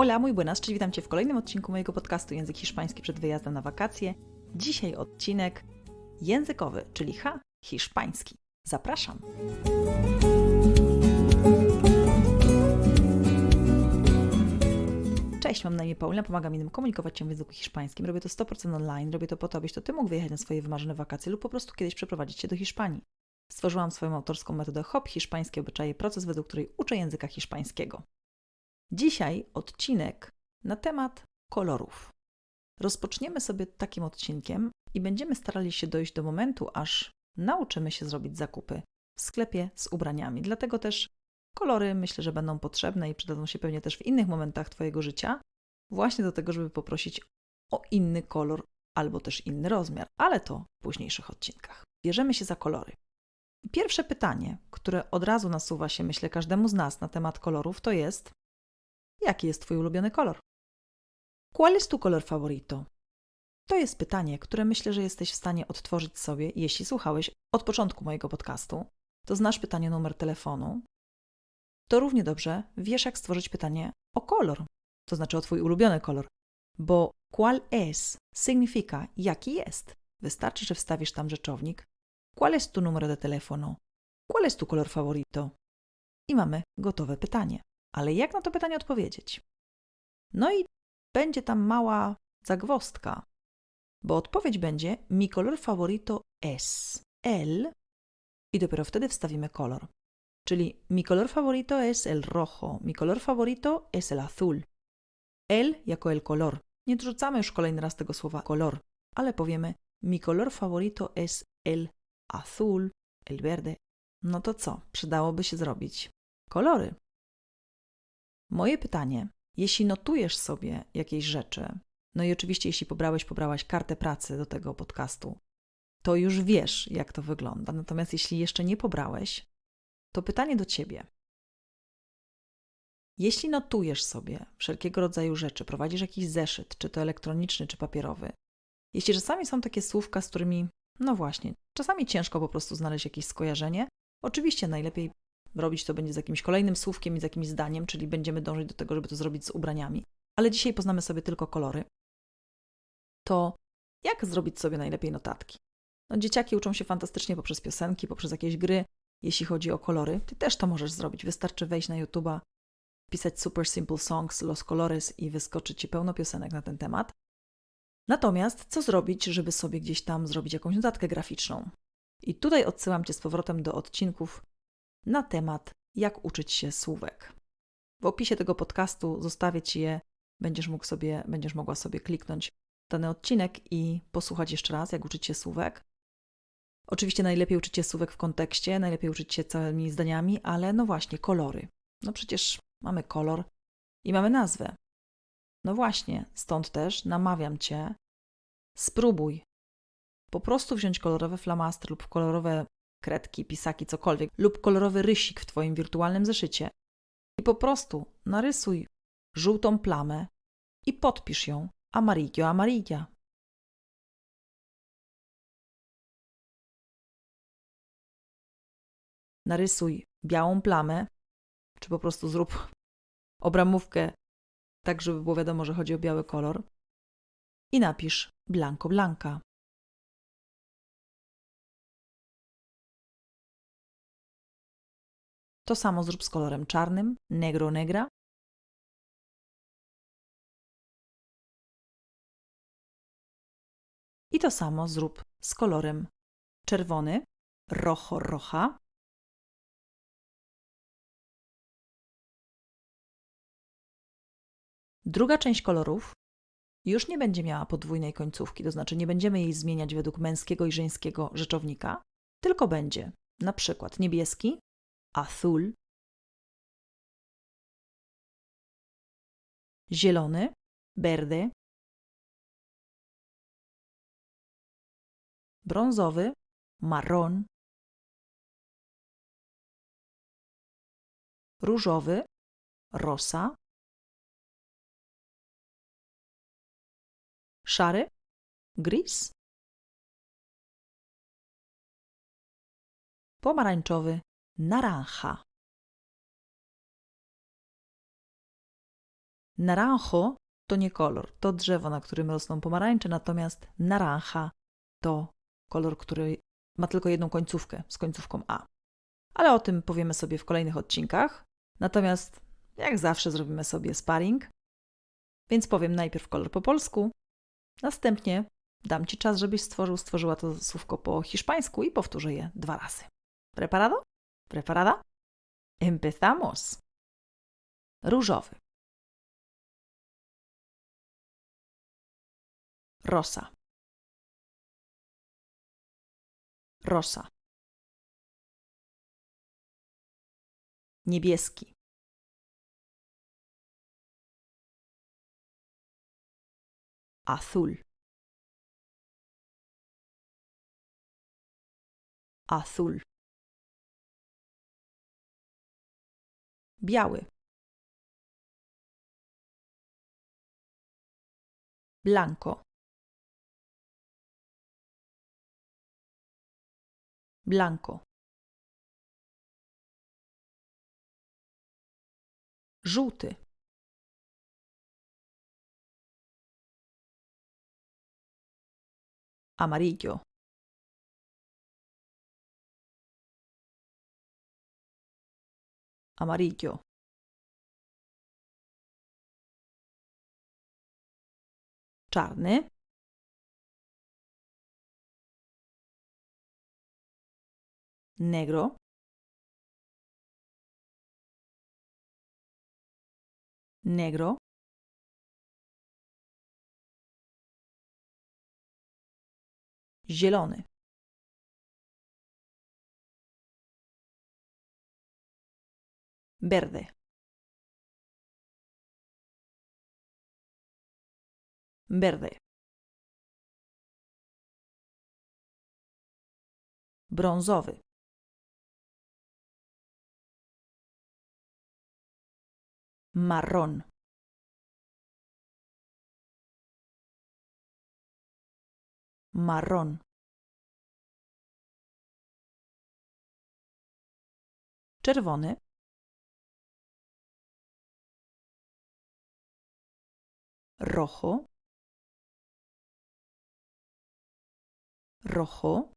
Hola, muy buenas, czyli witam Cię w kolejnym odcinku mojego podcastu Język Hiszpański przed wyjazdem na wakacje. Dzisiaj odcinek językowy, czyli ha, hiszpański. Zapraszam. Cześć, mam na imię Paulina, pomagam innym komunikować się w języku hiszpańskim. Robię to 100% online, robię to po to, abyś to Ty mógł wyjechać na swoje wymarzone wakacje lub po prostu kiedyś przeprowadzić się do Hiszpanii. Stworzyłam swoją autorską metodę HOP, hiszpańskie obyczaje, proces, według której uczę języka hiszpańskiego. Dzisiaj odcinek na temat kolorów. Rozpoczniemy sobie takim odcinkiem i będziemy starali się dojść do momentu, aż nauczymy się zrobić zakupy w sklepie z ubraniami. Dlatego też kolory myślę, że będą potrzebne i przydadzą się pewnie też w innych momentach Twojego życia, właśnie do tego, żeby poprosić o inny kolor albo też inny rozmiar, ale to w późniejszych odcinkach. Bierzemy się za kolory. Pierwsze pytanie, które od razu nasuwa się, myślę, każdemu z nas na temat kolorów, to jest: jaki jest Twój ulubiony kolor? ¿Cuál es tu color favorito? To jest pytanie, które myślę, że jesteś w stanie odtworzyć sobie, jeśli słuchałeś od początku mojego podcastu. To znasz pytanie numer telefonu. To równie dobrze wiesz, jak stworzyć pytanie o kolor, to znaczy o Twój ulubiony kolor, bo cuál es significa jaki jest. Wystarczy, że wstawisz tam rzeczownik. ¿Cuál es tu número de teléfono? ¿Cuál es tu color favorito? I mamy gotowe pytanie. Ale jak na to pytanie odpowiedzieć? No i będzie tam mała zagwostka, bo odpowiedź będzie mi color favorito es el i dopiero wtedy wstawimy kolor. Czyli mi color favorito es el rojo, mi color favorito es el azul. El jako el color. Nie dorzucamy już kolejny raz tego słowa kolor, ale powiemy mi color favorito es el azul, el verde. No to co? Przydałoby się zrobić kolory. Moje pytanie, jeśli notujesz sobie jakieś rzeczy, no i oczywiście jeśli pobrałeś, pobrałaś kartę pracy do tego podcastu, to już wiesz, jak to wygląda. Natomiast jeśli jeszcze nie pobrałeś, to pytanie do ciebie. Jeśli notujesz sobie wszelkiego rodzaju rzeczy, prowadzisz jakiś zeszyt, czy to elektroniczny, czy papierowy, jeśli czasami są takie słówka, z którymi, no właśnie, czasami ciężko po prostu znaleźć jakieś skojarzenie, oczywiście najlepiej robić to będzie z jakimś kolejnym słówkiem i z jakimś zdaniem, czyli będziemy dążyć do tego, żeby to zrobić z ubraniami. Ale dzisiaj poznamy sobie tylko kolory. To jak zrobić sobie najlepiej notatki? No, dzieciaki uczą się fantastycznie poprzez piosenki, poprzez jakieś gry. Jeśli chodzi o kolory, ty też to możesz zrobić. Wystarczy wejść na YouTube'a, pisać Super Simple Songs, Los Colores i wyskoczy ci pełno piosenek na ten temat. Natomiast co zrobić, żeby sobie gdzieś tam zrobić jakąś notatkę graficzną? I tutaj odsyłam cię z powrotem do odcinków na temat, jak uczyć się słówek. W opisie tego podcastu zostawię Ci je, będziesz mógł sobie, będziesz mogła sobie kliknąć dany odcinek i posłuchać jeszcze raz, jak uczyć się słówek. Oczywiście najlepiej uczyć się słówek w kontekście, najlepiej uczyć się całymi zdaniami, ale no właśnie, kolory. No przecież mamy kolor i mamy nazwę. No właśnie, stąd też namawiam Cię, spróbuj po prostu wziąć kolorowe flamastry lub kolorowe kredki, pisaki, cokolwiek, lub kolorowy rysik w Twoim wirtualnym zeszycie i po prostu narysuj żółtą plamę i podpisz ją amarillo amarilla. Narysuj białą plamę, czy po prostu zrób obramówkę tak, żeby było wiadomo, że chodzi o biały kolor i napisz blanco blanca. To samo zrób z kolorem czarnym, negro negra. I to samo zrób z kolorem czerwony, rojo roja. Druga część kolorów już nie będzie miała podwójnej końcówki, to znaczy nie będziemy jej zmieniać według męskiego i żeńskiego rzeczownika, tylko będzie na przykład niebieski, azul, zielony, verde, brązowy, marron, różowy, rosa, szary, gris, pomarańczowy, naranja. Naranjo to nie kolor, to drzewo, na którym rosną pomarańcze, natomiast naranja to kolor, który ma tylko jedną końcówkę z końcówką A. Ale o tym powiemy sobie w kolejnych odcinkach. Natomiast jak zawsze zrobimy sobie sparring. Więc powiem najpierw kolor po polsku, następnie dam Ci czas, żebyś stworzył, stworzyła to słówko po hiszpańsku i powtórzę je dwa razy. Preparado? Preparada? Empezamos. Różowy. Rosa. Rosa. Niebieski. Azul. Azul. Biały. Blanco. Blanco. Żółty. Amarillo. Amarillo. Czarny. Negro. Negro. Zielony. Verde. Verde. Brązowy. Marrón. Marrón. Czerwony. Rojo. Rojo.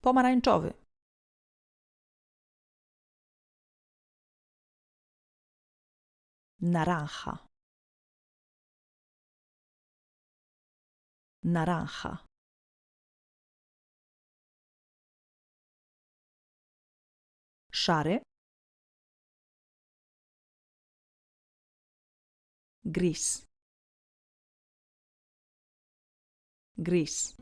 Pomarańczowy. Naranja. Naranja. Szary. Gris. Gris.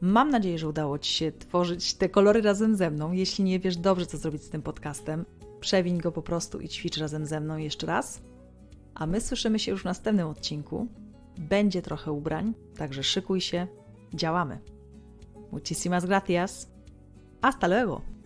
Mam nadzieję, że udało Ci się tworzyć te kolory razem ze mną. Jeśli nie wiesz dobrze, co zrobić z tym podcastem, przewiń go po prostu i ćwicz razem ze mną jeszcze raz. A my słyszymy się już w następnym odcinku. Będzie trochę ubrań, także szykuj się, działamy. Muchísimas gracias. Hasta luego.